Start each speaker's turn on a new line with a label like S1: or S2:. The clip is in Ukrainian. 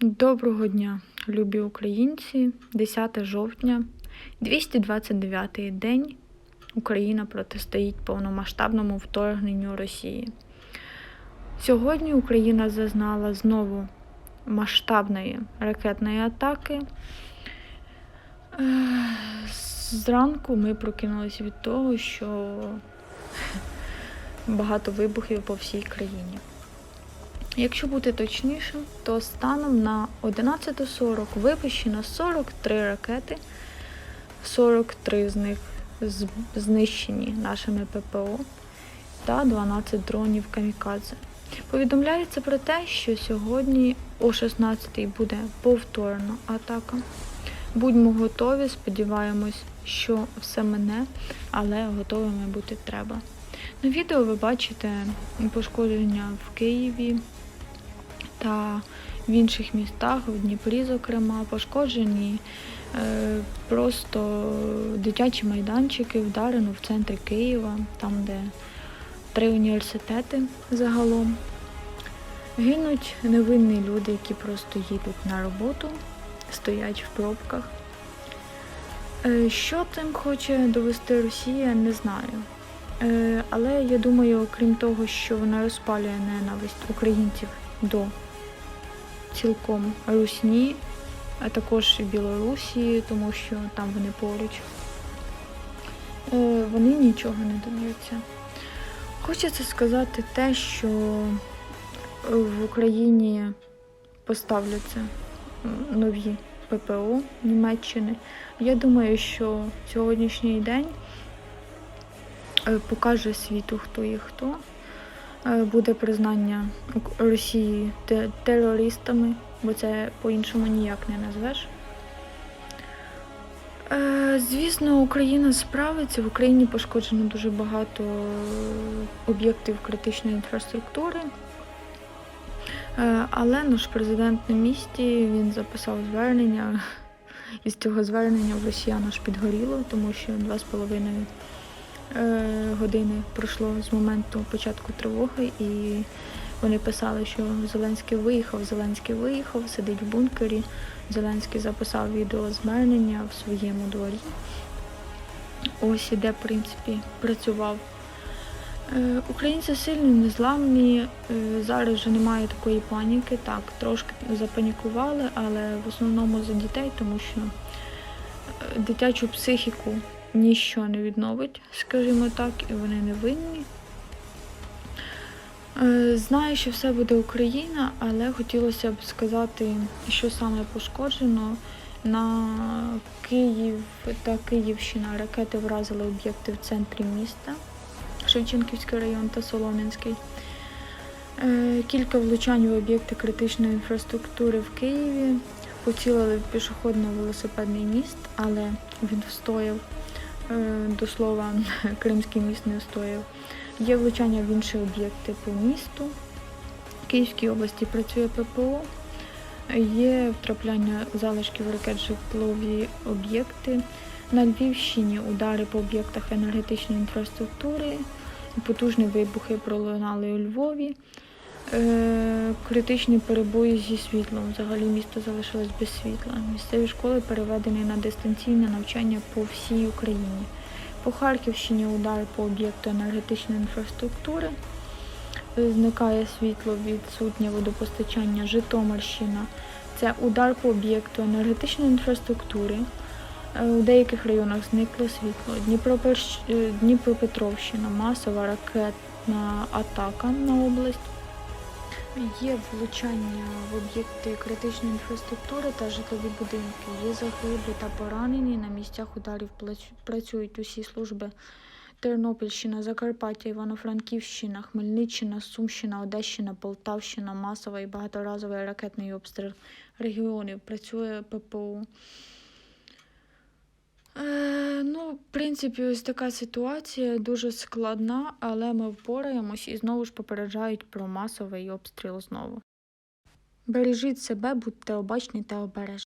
S1: Доброго дня, любі українці. 10 жовтня, 229-й день. Україна протистоїть повномасштабному вторгненню Росії. Сьогодні Україна зазнала знову масштабної ракетної атаки. Е, Зранку ми прокинулися від того, що багато вибухів по всій країні. Якщо бути точнішим, то станом на 11.40 випущено 43 ракети, 43 з них знищені нашими ППО та 12 дронів камікадзе. Повідомляється про те, що сьогодні о 16 буде повторна атака. Будьмо готові, сподіваємось, що все мене, але готовими бути треба. На відео ви бачите пошкодження в Києві та в інших містах, в Дніпрі, зокрема, пошкоджені е, просто дитячі майданчики, вдарено в центрі Києва, там, де три університети загалом. Гинуть невинні люди, які просто їдуть на роботу, стоять в пробках. Е, Що цим хоче довести Росія, не знаю. Е, Але я думаю, крім того, що вона розпалює ненависть українців до цілком Русні, а також і Білорусі, тому що там вони поруч. Е, Вони нічого не доб'ються. Хочеться сказати те, що в Україні поставляться нові ППО Німеччини. Я думаю, що сьогоднішній день е, покаже світу, хто є хто. Е, Буде признання Росії терористами, бо це по-іншому ніяк не назвеш. Е, Звісно, Україна справиться. В Україні пошкоджено дуже багато об'єктів критичної інфраструктури. Е, Але наш президент на місці він записав звернення. І з цього звернення в росіян аж підгоріло, тому що два з половиною е, години пройшло з моменту початку тривоги, і вони писали, що Зеленський виїхав, Зеленський виїхав, сидить в бункері. Зеленський записав відеозвернення в своєму дворі. Ось і де, в принципі, працював. Е, Українці сильні, незламні. Е, Зараз вже немає такої паніки. Так, трошки запанікували, але в основному за дітей, тому що е, дитячу психіку ніщо не відновить, скажімо так, і вони не винні. Е, Знаю, що все буде Україна, але хотілося б сказати, що саме пошкоджено. На Київ та Київщина ракети вразили об'єкти в центрі міста, Шевченківський район та Солом'янський. Е, Кілька влучань в об'єкти критичної інфраструктури в Києві. Поцілили в пішохідно-велосипедний міст, але він встояв. Е, До слова, Кримський міст не встояв. Є влучання в інші об'єкти по місту. В Київській області працює ППО. Є втрапляння залишків ракет житлові об'єкти. На Львівщині удари по об'єктах енергетичної інфраструктури, потужні вибухи пролунали у Львові. Е, критичні перебої зі світлом. Взагалі місто залишилось без світла. Місцеві школи переведені на дистанційне навчання по всій Україні. По Харківщині удари по об'єкту енергетичної інфраструктури. Е, Зникає світло, відсутнє водопостачання. Житомирщина. Це удар по об'єкту енергетичної інфраструктури. Е, У деяких районах зникло світло. Е, Дніпропетровщина, масова ракетна атака на область. Є влучання в об'єкти критичної інфраструктури та житлові будинки. Є загиблі та поранені. На місцях ударів працюють усі служби. Тернопільщина, Закарпаття, Івано-Франківщина, Хмельниччина, Сумщина, Одещина, Полтавщина, масовий і багаторазовий ракетний обстріл регіонів. Працює ППО. Е, ну, в принципі, ось така ситуація дуже складна, але ми впораємось і знову ж попереджають про масовий обстріл знову. Бережіть себе, будьте обачні та обережні.